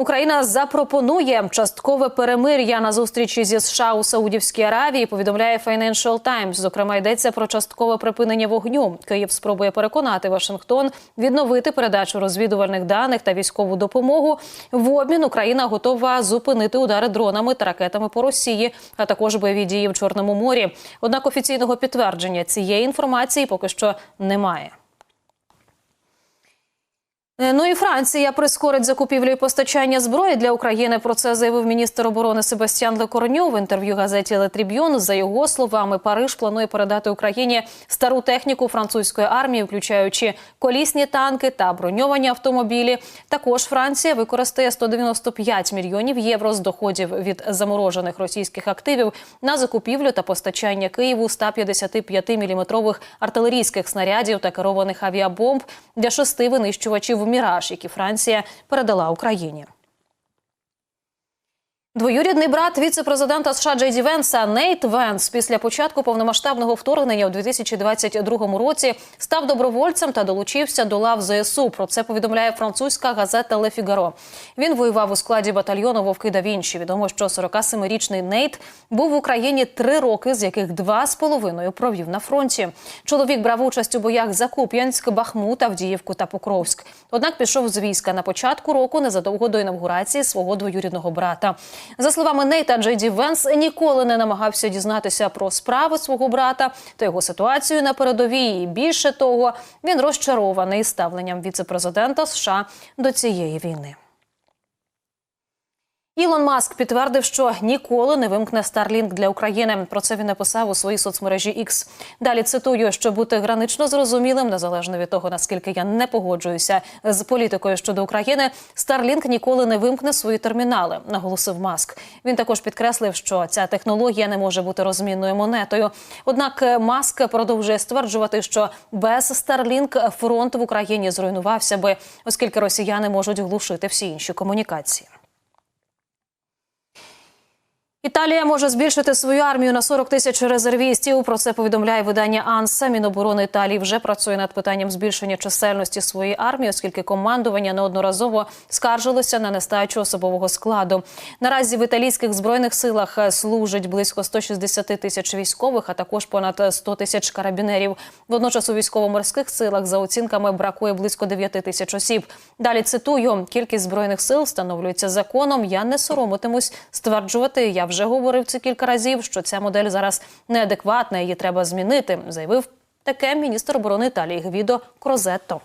Україна запропонує часткове перемир'я на зустрічі зі США у Саудівській Аравії. Повідомляє Financial Times. Зокрема, йдеться про часткове припинення вогню. Київ спробує переконати Вашингтон відновити передачу розвідувальних даних та військову допомогу. В обмін Україна готова зупинити удари дронами та ракетами по Росії, а також бойові дії в Чорному морі. Однак офіційного підтвердження цієї інформації поки що немає. Е, Ну і Франція прискорить закупівлю і постачання зброї для України. Про це заявив міністр оборони Себастьян Лекорню в інтерв'ю газеті «Ле Тріб'юн». За його словами, Париж планує передати Україні стару техніку французької армії, включаючи колісні танки та броньовані автомобілі. Також Франція використає 195 мільйонів євро з доходів від заморожених російських активів на закупівлю та постачання Києву 155-мм артилерійських снарядів та керованих авіабомб для шести винищувачів Міраж, які Франція передала Україні. Двоюрідний брат віце-президента США Джей Ді Венса Нейт Венс після початку повномасштабного вторгнення у 2022 році став добровольцем та долучився до лав ЗСУ. Про це повідомляє французька газета Ле Фігаро. Він воював у складі батальйону Вовки да Вінчі. Відомо, що 47-річний Нейт був в Україні три роки, з яких два з половиною провів на фронті. Чоловік брав участь у боях за Куп'янськ, Бахмут, Авдіївку та Покровськ. Однак пішов з війська на початку року незадовго до інавгурації свого двоюрідного брата. За словами Нейта, Джей Венс ніколи не намагався дізнатися про справи свого брата та його ситуацію на передовій. І більше того, він розчарований ставленням віце-президента США до цієї війни. Ілон Маск підтвердив, що ніколи не вимкне Starlink для України. Про це він написав у своїй соцмережі X. Далі цитую, щоб бути гранично зрозумілим, незалежно від того наскільки я не погоджуюся з політикою щодо України. Starlink ніколи не вимкне свої термінали, наголосив Маск. Він також підкреслив, що ця технологія не може бути розмінною монетою. Однак Маск продовжує стверджувати, що без Starlink фронт в Україні зруйнувався би, оскільки росіяни можуть глушити всі інші комунікації. Італія може збільшити свою армію на 40 тисяч резервістів. Про це повідомляє видання Анса. Міноборони Італії вже працює над питанням збільшення чисельності своєї армії, оскільки командування неодноразово скаржилося на нестачу особового складу. Наразі в італійських збройних силах служить близько 160 тисяч військових, а також понад 100 тисяч карабінерів. Водночас у військово-морських силах за оцінками бракує близько 9 тисяч осіб. Далі цитую: кількість збройних сил встановлюється законом. Я не соромитимусь стверджувати. Я вже говорив це кілька разів, що ця модель зараз неадекватна, її треба змінити. Заявив таке міністр оборони Італії Гвідо Крозетто.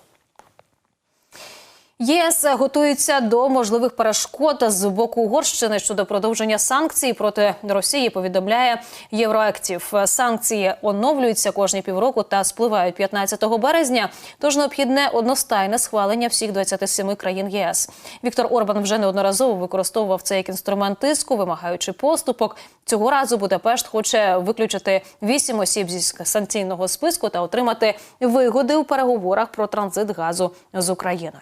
ЄС готується до можливих перешкод з боку Угорщини щодо продовження санкцій проти Росії. Повідомляє Євроактів. Санкції оновлюються кожні півроку та спливають 15 березня. Тож необхідне одностайне схвалення всіх 27 країн ЄС. Віктор Орбан вже неодноразово використовував це як інструмент тиску, вимагаючи поступок. Цього разу Будапешт хоче виключити вісім осіб зі санкційного списку та отримати вигоди у переговорах про транзит газу з Україною.